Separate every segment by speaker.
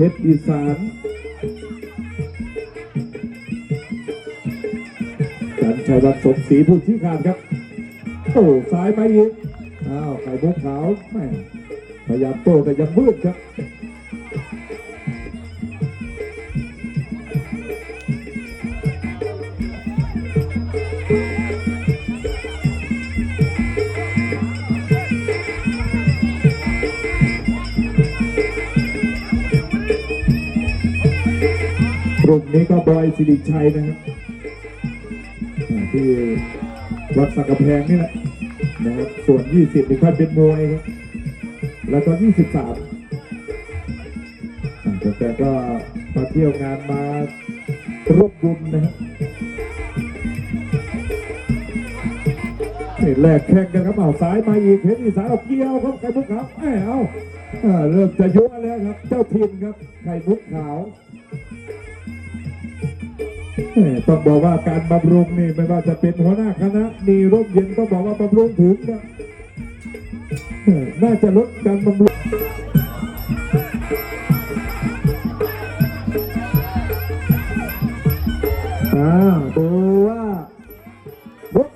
Speaker 1: เพชรอีสานกันชัยวัฒน์สมศรีผู้ชี้ขาดครับ โอ้ซ้ายไปอีก อ้าวไข่มุกขาวแม่พยายามโต้แต่ยังมืดครับ กลุ่มนี้ก็บอยสิริชัยนะครับที่วัดสักกะแพงนี่แหละนะครับส่วน 20นี่ค่อยเป็นมวยครับแล้วก็ 23อ่าแต่ก็มาเที่ยวงานมาร่วมบุญนะครับนี่แลกแข่งกันครับเอาซ้ายมาอีกเพชรอีสานเอาเกี่ยวครับไข่มุกขาวแหมเอาอ่าเริ่มจะยั่วแล้วครับ เจ้าทินครับไข่มุกขาว ต้องบอกว่าการบำรุงนี่ไม่ว่าจะเป็นหัวหน้าคณะ มีร่มเย็นต้องบอกว่าบำรุงถึงนะน่าจะลดการบำรุงอาดูว่าบุก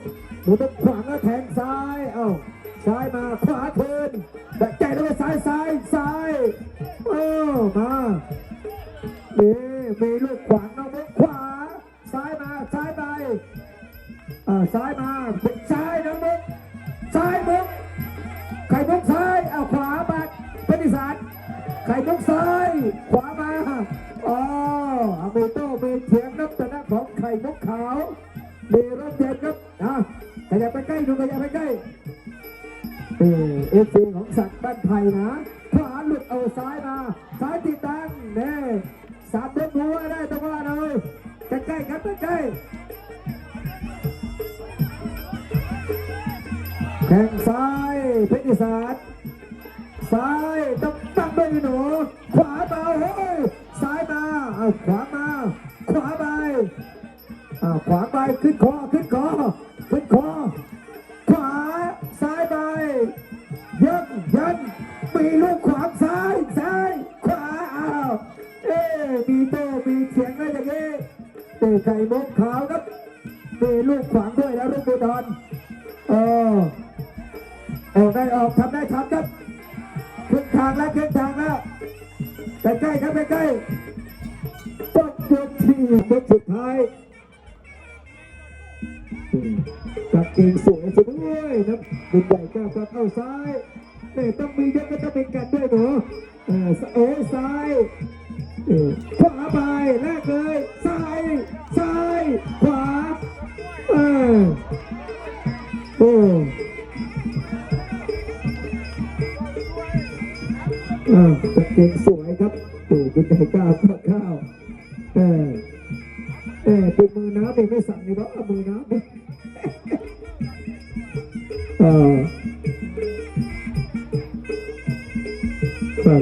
Speaker 1: ดูต้องขวางแล้วแทงซ้าย เอ้าซ้ายมาขวาคืนแต่ใจแล้วก็ซ้ายซ้ายซ้าย โอ้มานี่มีลูกขวาง อ่าซ้ายมาเป็นซ้ายน้องมุกซ้ายมุกไข่มุกซ้ายเอาขวาบักเป็นอีสานไข่มุกซ้ายขวามาอ๋ออเมโต้เมเทียงนับชนะของไข่มุกขาวมีรถเย็นครับอะขยับไปใกล้ดูขยับไปใกล้เอเอฟซีของสัตว์บ้านไทยนะขวาหลุดเอาซ้ายมาซ้ายติดตังเน่สามเดือนหัวได้ตรงว่าเลยใกล้ๆครับใกล้ๆ แข้งซ้ายเพชรอีสานซ้ายต้องตั้งด้วยหนูขวาเบาเฮ้ยซ้ายมาเอาขวามา ขวาไปอ้าวขวาไปขึ้นคอขึ้นคอขึ้นคอขวาซ้ายไปยันยันมีลูกขวางซ้ายซ้ายขวาอ้าวเอ๊มีโตมีเสียงอะไรอย่างงี้เตะไก่มกขาวครับมีลูกขวางด้วยแล้วลูกบุดรเออ ออกได้ออกทำได้ทำครับครึ่งทางแล้วครึ่งทางแล้วใกล้ๆครับใกล้ๆต้นยกที่ยกสุดท้ายกางเกงสวยสุดด้วยนะบุญใหญ่ก้าวเข้าซ้ายแต่ต้องมีเยอะก็ต้องเป็นกันด้วยหนูเออโอ้ซ้ายขวาไปแรกเลยซ้ายซ้ายขวาเออโอ้ อ่ากางเกงสวยครับตู่บุญใหญ่ก้าวข้าวเออเออเป็นมือน้ำเองไม่สั่งเลยเนาะมือน้ำเอ่อ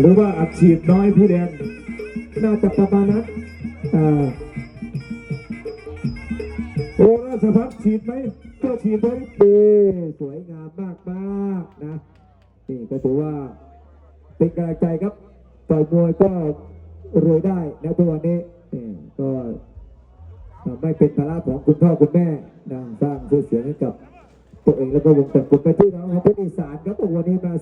Speaker 1: หรือว่าอัดฉีดน้อยพี่แดงน่าจะประมาณนั้นอ่าโอ้ราชพัฒฉีดไหมก็ฉีดไหมดีสวยงามมากมากนะนี่ก็ถือว่า เป็นกำลังใจครับต่อยมวยก็รวยได้นะทุกวันนี้ก็ไม่เป็นภาระของคุณพ่อคุณแม่นะสร้างชื่อเสียงให้กับตัวเองแล้วก็วงตระกูลไปที่น้องครับเพชรอีสานครับวันนี้มา